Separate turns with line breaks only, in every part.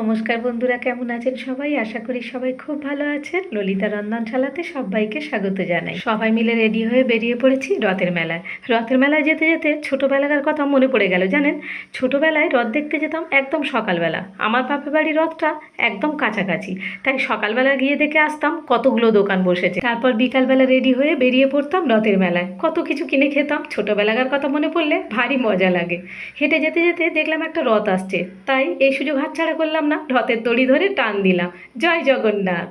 নমস্কার বন্ধুরা, কেমন আছেন সবাই? আশা করি সবাই খুব ভালো আছেন। ললিতা রন্ধনশালাতে সবাইকে স্বাগত জানাই। সবাই মিলে রেডি হয়ে বেরিয়ে পড়েছি রথের মেলায়। রথের মেলায় যেতে যেতে ছোটোবেলাকার কথা মনে পড়ে গেল, জানেন? ছোটোবেলায় রথ দেখতে যেতাম একদম সকালবেলা। আমার বাপের বাড়ির রথটা একদম কাছাকাছি। তাই সকালবেলা গিয়ে দেখে আসতাম কতগুলো দোকান বসেছে। তারপর বিকালবেলা রেডি হয়ে বেরিয়ে পড়তাম রথের মেলায়। কত কিছু কিনে খেতাম, ছোটোবেলাকার কথা মনে পড়লে ভারী মজা লাগে। হেঁটে যেতে যেতে দেখলাম একটা রথ আসছে। তাই এই সুযোগ হাতছাড়া করলাম না রথের দড়ি ধরে টান দিলাম। জয় জগন্নাথ।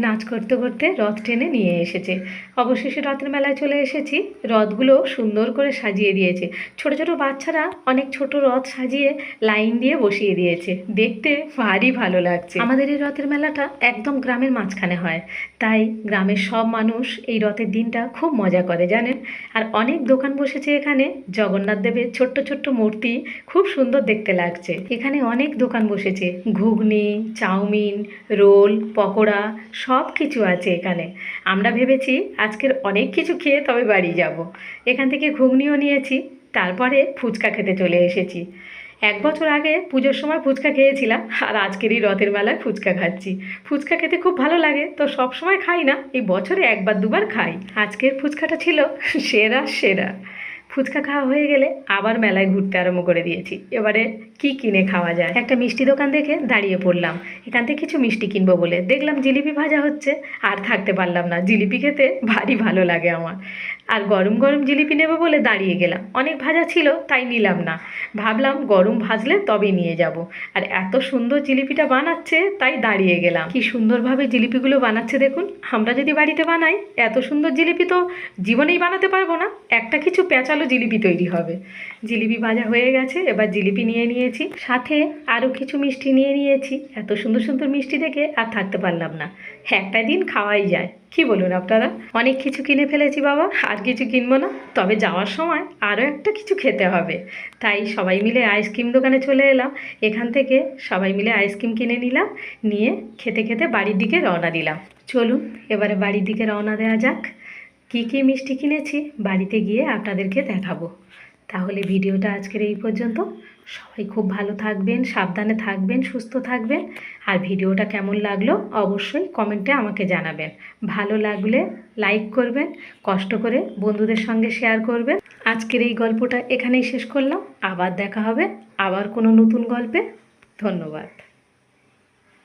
নাচ করতে করতে রথ টেনে নিয়ে এসেছে। অবশেষে রথের মেলায় চলে এসেছি। রথগুলো সুন্দর করে সাজিয়ে দিয়েছে। ছোট ছোট বাচ্চারা অনেক ছোট রথ সাজিয়ে লাইন দিয়ে বসিয়ে দিয়েছে। দেখতে ভারী ভালো লাগছে। আমাদের এই রথের মেলাটা একদম গ্রামের মাঝখানে হয়। তাই গ্রামের সব মানুষ এই রথের দিনটা খুব মজা করে, জানেন? আর অনেক দোকান বসেছে এখানে। জগন্নাথ দেবের ছোট্ট ছোট্ট মূর্তি খুব সুন্দর দেখতে লাগছে। এখানে অনেক দোকান বসেছে। ঘুগনি, চাউমিন, রোল, পকোড়া সব কিছু আছে এখানে। আমরা ভেবেছি আজকের অনেক কিছু খেয়ে তবে বাড়ি যাব। এখান থেকে ঘুগনিও নিয়েছি, তারপরে ফুচকা খেতে চলে এসেছি। এক বছর আগে পুজোর সময় ফুচকা খেয়েছিলাম, আর আজকেরই রথের মেলায় ফুচকা খাচ্ছি। ফুচকা খেতে খুব ভালো লাগে, তো সব সময় খাই না, এই বছরে একবার দুবার খাই। আজকের ফুচকাটা ছিল সেরা সেরা। ফুচকা খাওয়া হয়ে গেলে আবার মেলায় ঘুরতে আরম্ভ করে দিয়েছি। এবারে কি কিনে খাওয়া যায়? একটা মিষ্টি দোকান দেখে দাঁড়িয়ে পড়লাম। এখান থেকে কিছু মিষ্টি কিনবো বলে। দেখলাম জিলিপি ভাজা হচ্ছে, আর থাকতে পারলাম না। জিলিপি খেতে ভারী ভালো লাগে আমার। আর গরম গরম জিলিপি নেব বলে দাঁড়িয়ে গেলাম। অনেক ভাজা ছিল, তাই নিলাম না। ভাবলাম গরম ভাজলে তবে নিয়ে যাব। আর এত সুন্দর জিলিপিটা বানাচ্ছে, তাই দাঁড়িয়ে গেলাম। কি সুন্দরভাবে জিলিপিগুলো বানাচ্ছে দেখুন। আমরা যদি বাড়িতে বানাই, এত সুন্দর জিলিপি তো জীবনেই বানাতে পারব না। একটা কিছু পেঁচালো জিলিপি তৈরি হবে। জিলিপি ভাজা হয়ে গেছে, এবার জিলিপি নিয়ে নিয়েছি। সাথে আরও কিছু মিষ্টি নিয়ে নিয়েছি। এত সুন্দর সুন্দর মিষ্টি দেখে আর থাকতে পারলাম না। একটা দিন খাওয়াই যায়। কি বলুন আপনারা? অনেক কিছু কিনে ফেলেছি বাবা, আর কিছু কিনবো না। তবে যাওয়ার সময় আরও একটা কিছু খেতে হবে। তাই সবাই মিলে আইসক্রিম দোকানে চলে এলাম। এখান থেকে সবাই মিলে আইসক্রিম কিনে নিলাম। নিয়ে খেতে খেতে বাড়ির দিকে রওনা দিলাম। চলুন, এবারে বাড়ির দিকে রওনা দেওয়া যাক। কী কী মিষ্টি কিনেছি বাড়িতে গিয়ে আপনাদেরকে দেখাবো। তাহলে ভিডিওটা আজকের এই পর্যন্ত। সবাই খুব ভালো থাকবেন, সাবধানে থাকবেন, সুস্থ থাকবেন। আর ভিডিওটা কেমন লাগল অবশ্যই কমেন্টে আমাকে জানাবেন। ভালো লাগলে লাইক করবেন, কষ্ট করে বন্ধুদের সঙ্গে শেয়ার করবেন। আজকের এই গল্পটা এখানেই শেষ করলাম। আবার দেখা হবে আবার কোনো নতুন গল্পে। ধন্যবাদ।